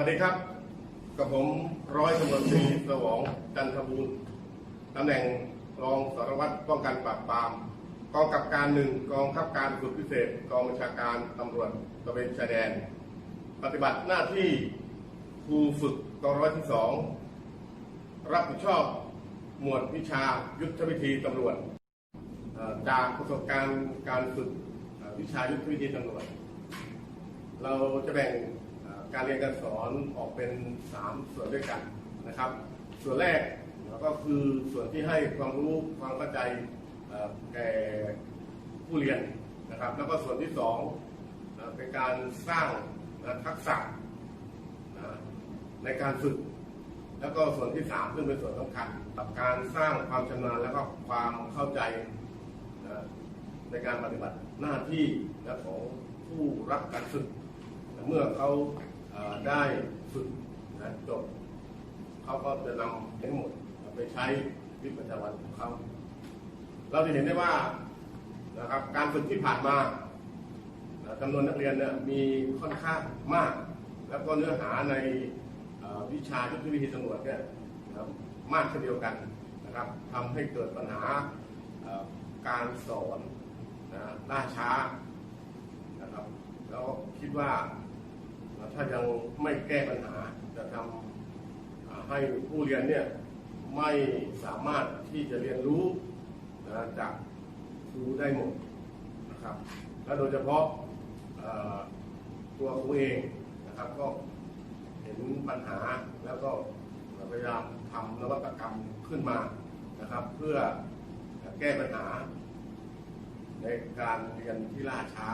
วัสดีครับ กับผมร้อยตำรวจตรีสวองจันทบูรณ์ตำแหน่งรองสารวัตรป้องกันปราบปราม กองกับการหนึ่งกองคับการฝึกพิเศษ กองบัญชาการตำรวจตระเวนชายแดน ปฏิบัติหน้าที่ครูฝึกกองร้อยที่สองรับผิดชอบหมวดวิชายุทธวิธีตำรวจ จากประสบการณ์การฝึกวิชายุทธวิธีตำรวจ เราจะแบ่ง การเรียนการสอนออกเป็น 3 ส่วนด้วยกันนะครับ ส่วนแรกก็คือส่วนที่ให้ความรู้ความเข้าใจแก่ผู้เรียนนะครับ แล้วก็ส่วนที่สองนะเป็นการสร้างนะทักษะนะในการฝึก แล้วก็ส่วนที่สามซึ่งเป็นส่วนสำคัญกับการสร้างความชำนาญแล้วก็ความเข้าใจนะในการปฏิบัติหน้าที่นะของผู้รับการฝึก เมื่อเขา ได้ฝึกนะจบเขาก็จะนำทั้งหมดไปใช้วิประจำวันของเขาเราจะเห็นได้ว่านะครับการฝึกที่ผ่านมาจำนวนนักเรียนเนี่ยมีค่อนข้างมาก แล้วก็เนื้อหาในวิชายุทธวิธีตำรวจเนี่ยนะครับมากเช่นเดียวกันนะครับทำให้เกิดปัญหาการสอนนะล่าช้านะครับแล้วคิดว่า ถ้ายังไม่แก้ปัญหาจะทำอ่าให้ผู้เรียนเนี่ยไม่สามารถที่จะเรียนรู้นะจากครูได้หมดนะครับ และโดยเฉพาะตัวครูเองนะครับก็เห็นปัญหาแล้วก็พยายามทำนวัตกรรมขึ้นมานะครับ เพื่อแก้ปัญหาในการเรียนที่ล่าช้า